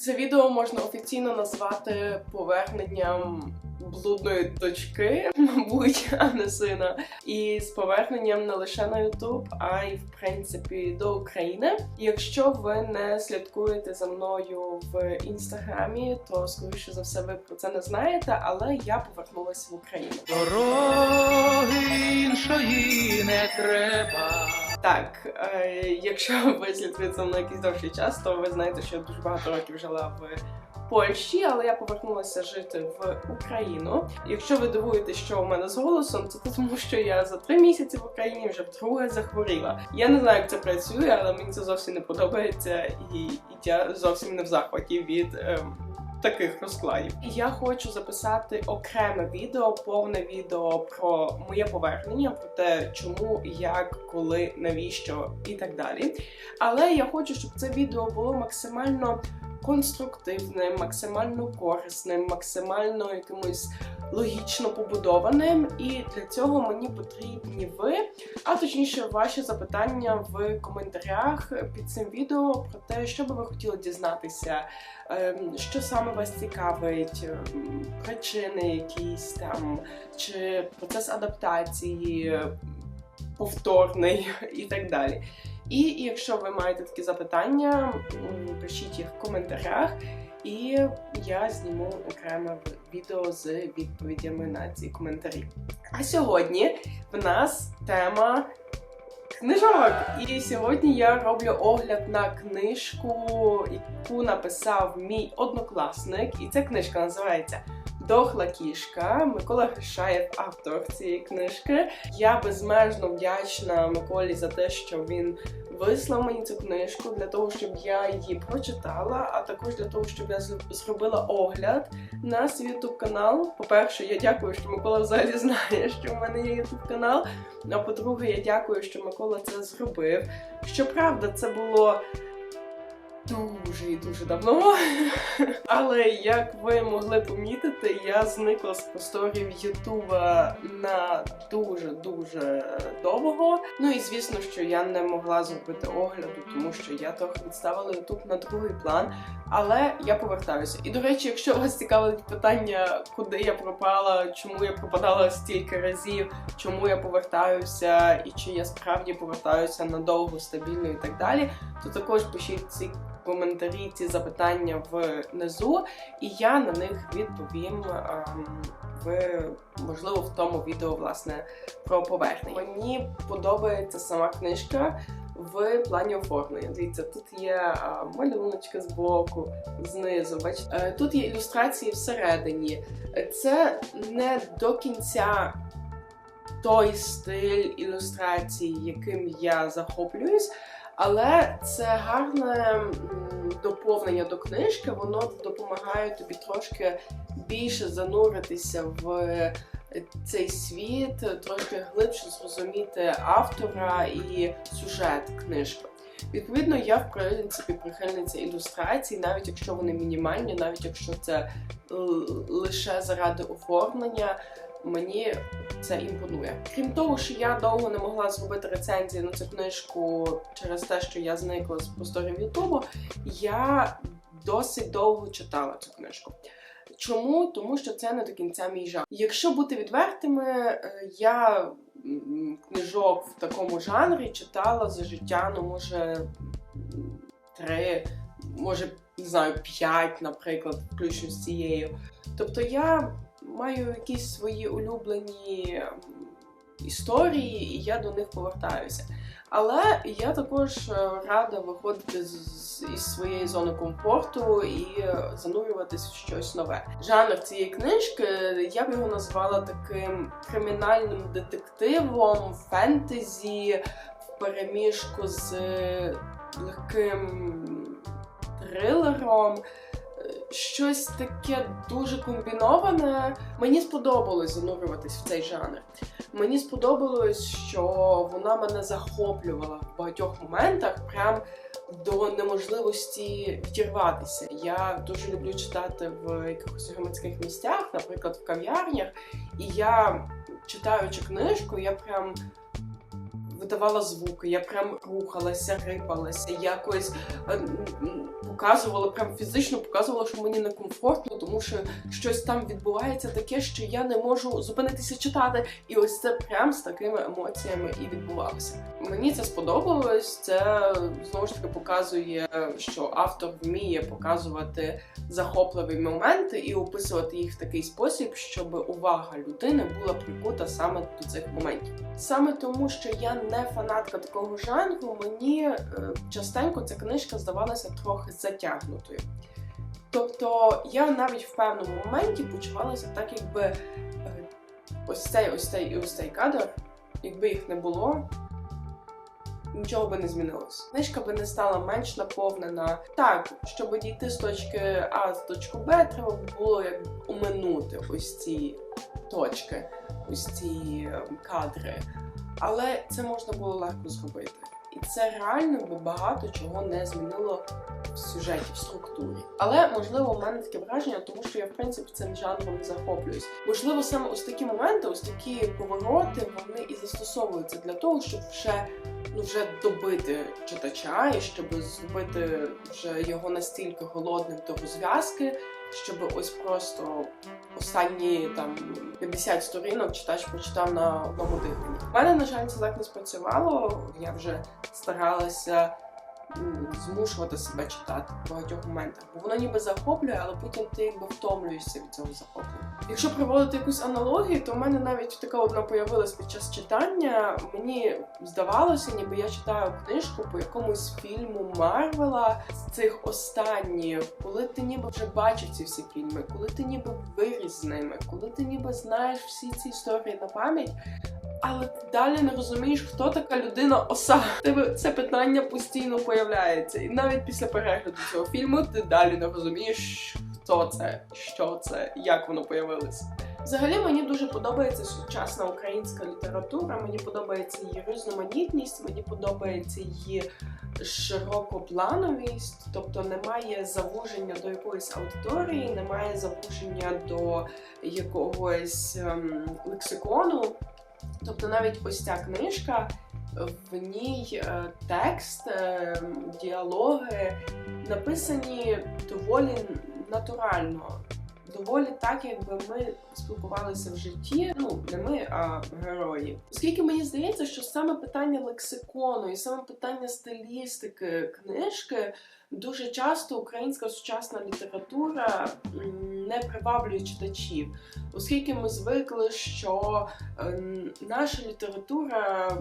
Це відео можна офіційно назвати поверненням блудної дочки, мабуть, а не сина. І з поверненням не лише на Ютуб, а й в принципі до України. Якщо ви не слідкуєте за мною в інстаграмі, то скоріше за все ви про це не знаєте, але я повернулася в Україну. Дороги іншої не треба. Так, е, якщо ви слідкуєте за мною якийсь довший час, то ви знаєте, що я дуже багато років жила в Польщі, але я повернулася жити в Україну. Якщо ви дивуєте, що у мене з голосом, це тому, що я за три місяці в Україні вже вдруге захворіла. Я не знаю, як це працює, але мені це зовсім не подобається, і, я зовсім не в захваті від. ем, Таких розкладів. Я хочу записати окреме відео, повне відео про моє повернення, про те, чому, як, коли, навіщо і так далі. Але я хочу, щоб це відео було максимально конструктивним, максимально корисним, максимально якимось логічно побудованим. І для цього мені потрібні ви, а точніше, ваші запитання в коментарях під цим відео про те, що би ви хотіли дізнатися, ем, що саме вас цікавить, ем, причини якісь там, чи процес адаптації повторний і так далі. І якщо ви маєте такі запитання, пишіть їх в коментарях, і я зніму окреме відео з відповідями на ці коментарі. А сьогодні в нас тема книжок. І сьогодні я роблю огляд на книжку, яку написав мій однокласник, і ця книжка називається. Дохла кішка Микола Гришаєв, автор цієї книжки. Я безмежно вдячна Миколі за те, що він вислав мені цю книжку для того, щоб я її прочитала, а також для того, щоб я зробила огляд на свій ютуб канал. По-перше, я дякую, що Микола взагалі знає, що в мене є ютуб канал. А по-друге, я дякую, що Микола це зробив. Щоправда, це було. Дуже і дуже давно. Але як ви могли помітити, я зникла з просторів Ютуба на дуже-дуже довго. Ну і звісно, що я не могла зробити огляду, тому що я трохи відставила Ютуб на другий план. Але я повертаюся. І до речі, якщо вас цікавить питання, куди я пропала, чому я пропадала стільки разів, чому я повертаюся, і чи я справді повертаюся надовго, стабільно і так далі, то також пишіть ці коментарі, ці запитання внизу, і я на них відповім ем, в можливо в тому відео власне про повернення. Мені подобається сама книжка. В плані оформлення. Дивіться, тут є а, малюночки з боку, знизу. Бачите, Е, тут є ілюстрації всередині. Це не до кінця той стиль ілюстрації, яким я захоплююсь, але це гарне доповнення до книжки. Воно допомагає тобі трошки більше зануритися в е, цей світ, трошки глибше зрозуміти автора і сюжет книжки. Відповідно, я в принципі прихильниця ілюстрацій, навіть якщо вони мінімальні, навіть якщо це лише заради оформлення, мені це імпонує. Крім того, що я довго не могла зробити рецензію на цю книжку через те, що я зникла з просторів Ютубу, я досить довго читала цю книжку. Чому? Тому що це не до кінця мій жанр. Якщо бути відвертими, е, я книжок в такому жанрі читала за життя, ну може три, може не знаю, п'ять, наприклад, включно з цією. Тобто я маю якісь свої улюблені історії, і я до них повертаюся. Але я також е, рада виходити з, з- із своєї зони комфорту і е, занурюватись в щось нове. Жанр цієї книжки я б його назвала таким кримінальним детективом, фентезі в переміжку з е, легким трилером. Щось таке дуже комбіноване. Мені сподобалось занурюватись в цей жанр. Мені сподобалось, що вона мене захоплювала в багатьох моментах, прям до неможливості відірватися. Я дуже люблю читати в якихось громадських місцях, наприклад, в кав'ярнях. І я читаючи книжку, я прям видавала звуки, я прям рухалася, рипалася, якось е, показувала, прям фізично показувала, що мені некомфортно, тому що щось там відбувається таке, що я не можу зупинитися читати. І ось це прям з такими емоціями і відбувалося. Мені це сподобалось. Це знову ж таки показує, що автор вміє показувати захопливі моменти і описувати їх в такий спосіб, щоб увага людини була прикута саме до цих моментів. Саме тому, що я не фанатка такого жанру, мені е, частенько ця книжка здавалася трохи затягнутою. Тобто я навіть в певному моменті почувалася так, якби е, ось цей, ось цей і ось цей кадр, якби їх не було, нічого би не змінилось. Книжка би не стала менш наповнена. Так, щоб дійти з точки А в точку Б, треба було як оминути ось ці точки, ось ці ем, кадри. Але це можна було легко зробити. І це реально би багато чого не змінило в сюжеті, в структурі. Але можливо, у мене таке враження, тому що я в принципі цим жанром захоплююсь. Можливо, саме ось такі моменти, ось такі повороти, вони і застосовуються для того, щоб вже ну вже добити читача, і щоб зробити вже його настільки голодним до розв'язки, щоб ось просто останні там 50 сторінок читач прочитав на одному диханні. У мене, на жаль, це так не спрацювало. Я вже старалася змушувати себе читати в багатьох моментах, бо воно ніби захоплює, але потім ти якби втомлюєшся від цього захоплення. Якщо проводити якусь аналогію, то в мене навіть така одна появилась під час читання. Мені здавалося, ніби я читаю книжку по якомусь фільму Марвела цих останніх, коли ти ніби вже бачив ці всі фільми, коли ти ніби виріс з ними, коли ти ніби знаєш всі ці історії на пам'ять. Але ти далі не розумієш, хто така людина оса. Тебе це питання постійно появляється. І навіть після перегляду цього фільму ти далі не розумієш, хто це, що це, як воно появилось. Взагалі мені дуже подобається сучасна українська література. Мені подобається її різноманітність, мені подобається її широкоплановість, тобто немає завуження до якоїсь аудиторії, немає завуження до якогось ем, лексикону. Тобто навіть ось ця книжка, в ній е, текст, е, діалоги написані доволі натурально. Доволі так, якби ми спілкувалися в житті. Ну не ми, а герої. Оскільки мені здається, що саме питання лексикону і саме питання стилістики книжки дуже часто українська сучасна література не приваблює читачів, оскільки ми звикли, що е, наша література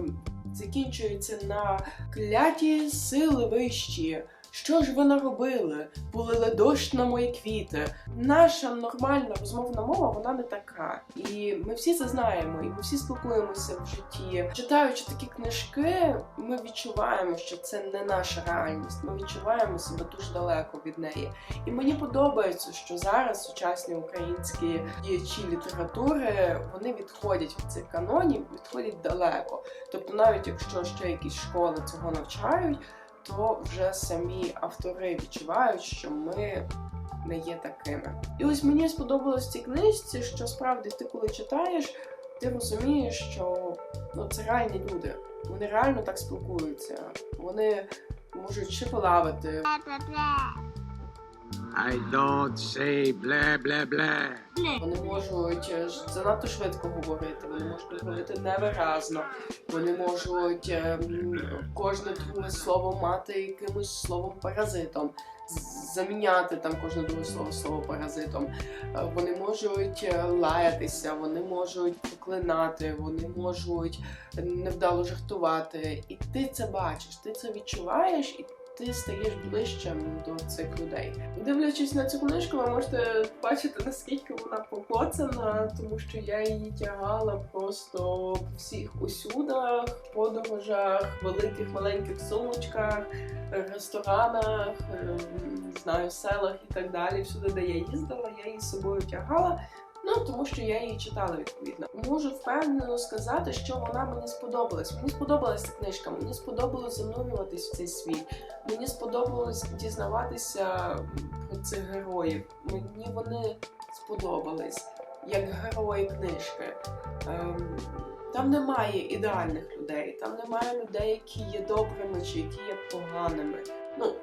закінчується на кляті сили вищі. Що ж ви наробили? Полили дощ на мої квіти. Наша нормальна розмовна мова вона не така. І ми всі це знаємо, і ми всі спілкуємося в житті. Читаючи такі книжки, ми відчуваємо, що це не наша реальність. Ми відчуваємо себе дуже далеко від неї. І мені подобається, що зараз сучасні українські діячі літератури вони відходять від цих канонів, відходять далеко. Тобто, навіть якщо ще якісь школи цього навчають, то вже самі автори відчувають, що ми не є такими. І ось мені сподобалось цій книжці, що справді ти коли читаєш, ти розумієш, що ну, це реальні люди. Вони реально так спілкуються. Вони можуть шепелавити, I don't say blah blah blah. Вони можуть е, занадто швидко говорити, вони можуть говорити невиразно, вони можуть е, кожне друге слово мати якимось словом паразитом, заміняти там кожне друге слово слово паразитом. Е, Вони можуть е, лаятися, вони можуть проклинати, вони можуть невдало жартувати. І ти це бачиш, ти це відчуваєш і. Ти стаєш ближчим до цих людей. Дивлячись на цю книжку, ви можете бачити, наскільки вона покоцана, тому що я її тягала просто в всіх усюдах, подорожах, великих маленьких сумочках, ресторанах, е, не знаю, селах і так далі. Всюди, де я їздила, я її з собою тягала. Ну, тому що я її читала відповідно. Можу впевнено сказати, що вона мені сподобалась. Мені сподобалася книжка, мені сподобалось занурюватись в цей світ. Мені сподобалось дізнаватися про цих героїв. Мені вони сподобались як герої книжки. Ем, Там немає ідеальних людей, там немає людей, які є добрими чи які є поганими. Ну,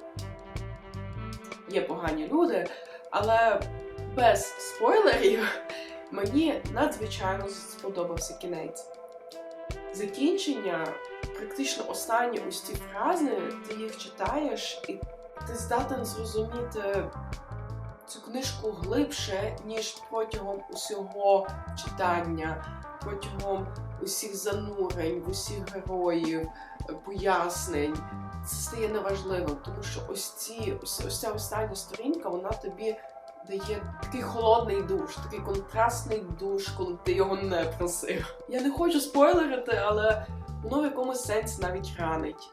є погані люди, але без спойлерів мені надзвичайно сподобався кінець. Закінчення, практично останні ось ці фрази, ти їх читаєш, і ти здатен зрозуміти цю книжку глибше, ніж протягом усього читання, протягом усіх занурень, усіх героїв, пояснень. Це стає неважливим, тому що ось ці ось ця остання сторінка, вона тобі дає такий холодний душ, такий контрастний душ, коли ти його не просив. Я не хочу спойлерити, але воно в якомусь сенсі навіть ранить.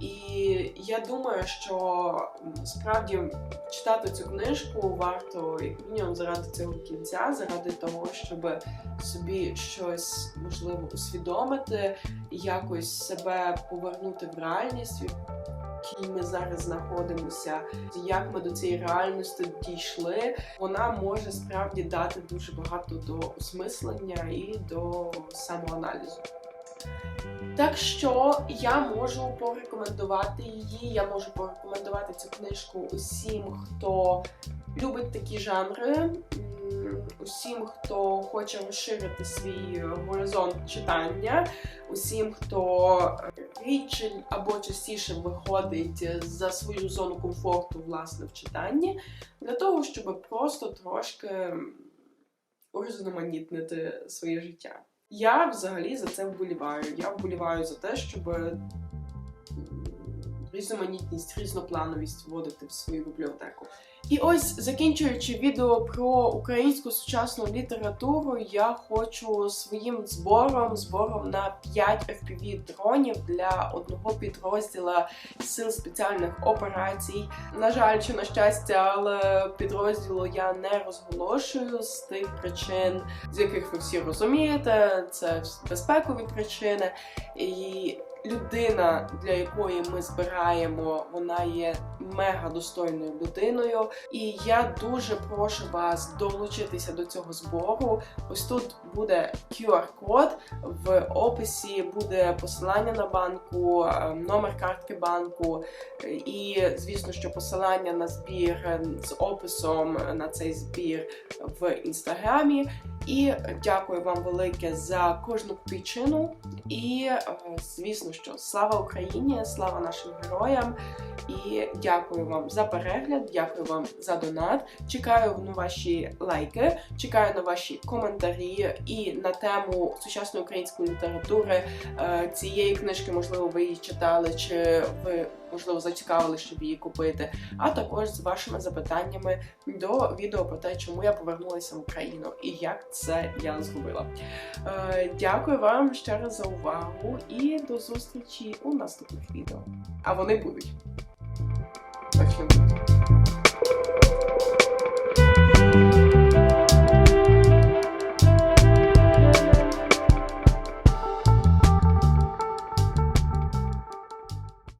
І я думаю, що справді читати цю книжку варто як мінімум заради цього кінця, заради того, щоб собі щось можливо усвідомити, якось себе повернути в реальність, в якій ми зараз знаходимося, як ми до цієї реальності дійшли. Вона може справді дати дуже багато до осмислення і до самоаналізу. Так що я можу порекомендувати її. Я можу порекомендувати цю книжку усім, хто любить такі жанри, усім, хто хоче розширити свій горизонт читання, усім, хто рідше або частіше виходить за свою зону комфорту власне в читанні, для того, щоб просто трошки урізноманітнити своє життя. Я взагалі за це вболіваю. Я вболіваю за те, щоб різноманітність, різноплановість вводити в свою бібліотеку. І ось закінчуючи відео про українську сучасну літературу, я хочу своїм збором, збором на 5 FPV дронів для одного підрозділа сил спеціальних операцій. На жаль, чи на щастя, але підрозділу я не розголошую з тих причин, з яких ви всі розумієте, це безпекові причини. І людина, для якої ми збираємо, вона є мега достойною людиною. І я дуже прошу вас долучитися до цього збору. Ось тут буде QR-код, в описі буде посилання на банку, е, номер картки банку, і звісно, що посилання на збір е, з описом на цей збір в інстаграмі. І дякую вам велике за кожну копійчину. І е, звісно, що слава Україні, слава нашим героям. І дякую вам за перегляд, дякую вам за донат. Чекаю на ваші лайки, чекаю на ваші коментарі і на тему сучасної української літератури е, цієї книжки, можливо, ви її читали, чи ви можливо зацікавили, щоб її купити. А також з вашими запитаннями до відео про те, чому я повернулася в Україну і як це я зробила. Е, Дякую вам ще раз за увагу і до зустрічі у наступних відео. А вони будуть. Точно.